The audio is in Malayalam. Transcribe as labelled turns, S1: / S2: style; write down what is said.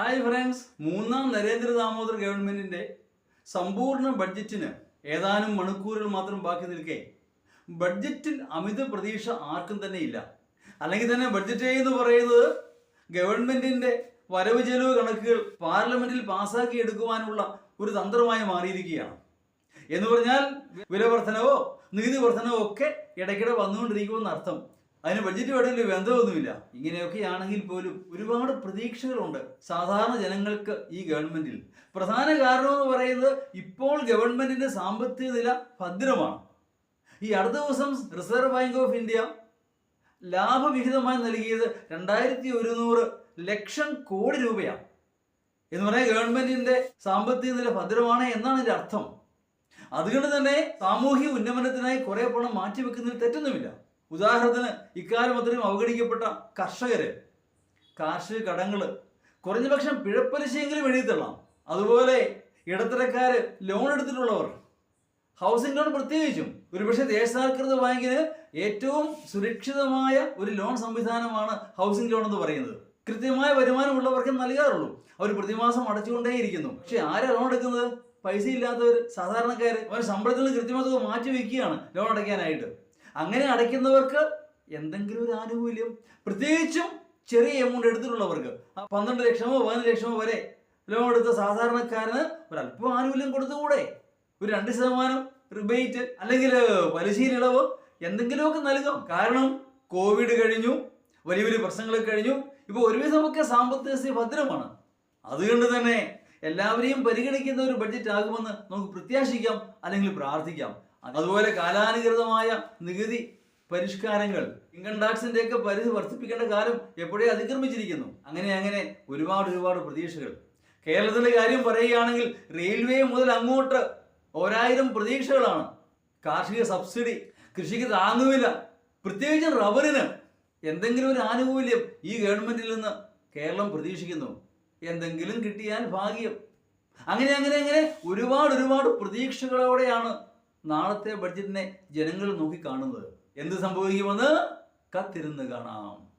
S1: ഹായ് ഫ്രണ്ട്സ് മൂന്നാം നരേന്ദ്ര ദാമോദർ ഗവൺമെന്റിന്റെ സമ്പൂർണ ബഡ്ജറ്റിന് ഏതാനും മണിക്കൂറുകൾ മാത്രം ബാക്കി നിൽക്കെ. ബഡ്ജറ്റിൽ അമിത പ്രതീക്ഷ ആർക്കും തന്നെ ഇല്ല. അല്ലെങ്കിൽ തന്നെ ബഡ്ജറ്റ് എന്ന് പറയുന്നത് ഗവൺമെന്റിന്റെ വരവ് ചെലവ് കണക്കുകൾ പാർലമെന്റിൽ പാസ്സാക്കി എടുക്കുവാനുള്ള ഒരു തന്ത്രമായി മാറിയിരിക്കുകയാണ്. എന്ന് പറഞ്ഞാൽ വില വർധനവോ നികുതി വർധനവോ ഒക്കെ ഇടയ്ക്കിടെ വന്നുകൊണ്ടിരിക്കുമെന്ന് അർത്ഥം അതിന് ബഡ്ജറ്റ് വേണമെങ്കിൽ ബന്ധമൊന്നുമില്ല. ഇങ്ങനെയൊക്കെയാണെങ്കിൽ പോലും ഒരുപാട് പ്രതീക്ഷകളുണ്ട് സാധാരണ ജനങ്ങൾക്ക് ഈ ഗവൺമെന്റിൽ. പ്രധാന കാരണം എന്ന് പറയുന്നത് ഇപ്പോൾ ഗവൺമെന്റിന്റെ സാമ്പത്തിക നില ഭദ്രമാണ്. ഈ അടുത്ത ദിവസം റിസർവ് ബാങ്ക് ഓഫ് ഇന്ത്യ ലാഭവിഹിതമായി നൽകിയത് രണ്ടായിരത്തി ഒരുന്നൂറ് ലക്ഷം കോടി രൂപയാണ്. എന്ന് പറയാൻ ഗവൺമെന്റിന്റെ സാമ്പത്തിക നില ഭദ്രമാണ് എന്നാണ് ഇതിന്റെ അർത്ഥം. അതുകൊണ്ട് തന്നെ സാമൂഹിക ഉന്നമനത്തിനായി കുറെ പണം മാറ്റിവെക്കുന്നതിൽ തെറ്റൊന്നുമില്ല. ഉദാഹരണത്തിന് ഇക്കാലം അത്രയും അവഗണിക്കപ്പെട്ട കർഷകര് കാർഷിക കടങ്ങൾ കുറഞ്ഞപക്ഷം പിഴപ്പലിശയെങ്കിലും എഴുതിത്തള്ളാം അതുപോലെ ഇടത്തരക്കാര് ലോൺ എടുത്തിട്ടുള്ളവർ ഹൗസിംഗ് ലോൺ പ്രത്യേകിച്ചും. ഒരുപക്ഷെ ദേശസാൽകൃത ബാങ്കിന് ഏറ്റവും സുരക്ഷിതമായ ഒരു ലോൺ സംവിധാനമാണ് ഹൗസിംഗ് ലോൺ എന്ന് പറയുന്നത്. കൃത്യമായ വരുമാനമുള്ളവർക്ക് നൽകാറുള്ളൂ. അവർ പ്രതിമാസം അടച്ചുകൊണ്ടേയിരിക്കുന്നു. പക്ഷെ ആരാ ലോൺ എടുക്കുന്നത്? പൈസ ഇല്ലാത്തവർ സാധാരണക്കാർ അവർ ശമ്പളത്തിൽ നിന്ന് കൃത്യമായ തുക മാറ്റി വെക്കുകയാണ് ലോൺ അടയ്ക്കാനായിട്ട്. അങ്ങനെ അടയ്ക്കുന്നവർക്ക് എന്തെങ്കിലും ഒരു ആനുകൂല്യം പ്രത്യേകിച്ചും ചെറിയ എമൗണ്ട് എടുത്തിട്ടുള്ളവർക്ക്. പന്ത്രണ്ട് ലക്ഷമോ പതിനഞ്ച് ലക്ഷമോ വരെ ലോൺ എടുത്ത സാധാരണക്കാരന് ഒരല്പം ആനുകൂല്യം കൊടുത്തുകൂടെ? ഒരു രണ്ട് ശതമാനം റിബേറ്റ് അല്ലെങ്കിൽ പലിശയിൽ ഇളവ് എന്തെങ്കിലുമൊക്കെ നൽകാം. കാരണം കോവിഡ് കഴിഞ്ഞു വലിയ വലിയ പ്രശ്നങ്ങളൊക്കെ കഴിഞ്ഞു. ഇപ്പോൾ ഒരുവിധമൊക്കെ സാമ്പത്തിക സ്ഥിതി ഭദ്രമാണ്. അതുകൊണ്ട് തന്നെ എല്ലാവരെയും പരിഗണിക്കുന്ന ഒരു ബഡ്ജറ്റ് ആകുമെന്ന് നമുക്ക് പ്രത്യാശിക്കാം അല്ലെങ്കിൽ പ്രാർത്ഥിക്കാം. അതുപോലെ കാലാനുകൃതമായ നികുതി പരിഷ്കാരങ്ങൾ ഇൻകം ടാക്സിന്റെ ഒക്കെ പരിധി വർദ്ധിപ്പിക്കേണ്ട കാലം എപ്പോഴേ അതിക്രമിച്ചിരിക്കുന്നു. അങ്ങനെ അങ്ങനെ ഒരുപാട് ഒരുപാട് പ്രതീക്ഷകൾ. കേരളത്തിന്റെ കാര്യം പറയുകയാണെങ്കിൽ റെയിൽവേ മുതൽ അങ്ങോട്ട് ഒരായിരം പ്രതീക്ഷകളാണ്. കാർഷിക സബ്സിഡി കൃഷിക്ക് താങ്ങുവില പ്രത്യേകിച്ച് റബ്ബറിന് എന്തെങ്കിലും ഒരു ആനുകൂല്യം ഈ ഗവൺമെന്റിൽ നിന്ന് കേരളം പ്രതീക്ഷിക്കുന്നു. എന്തെങ്കിലും കിട്ടിയാൽ ഭാഗ്യം. അങ്ങനെ അങ്ങനെ അങ്ങനെ ഒരുപാട് ഒരുപാട് പ്രതീക്ഷകളോടെയാണ് നാളത്തെ ബഡ്ജറ്റിനെ ജനങ്ങൾ നോക്കി കാണുന്നത് എന്ത് സംഭവിക്കുമെന്ന് കത്തിരുന്ന് കാണാം.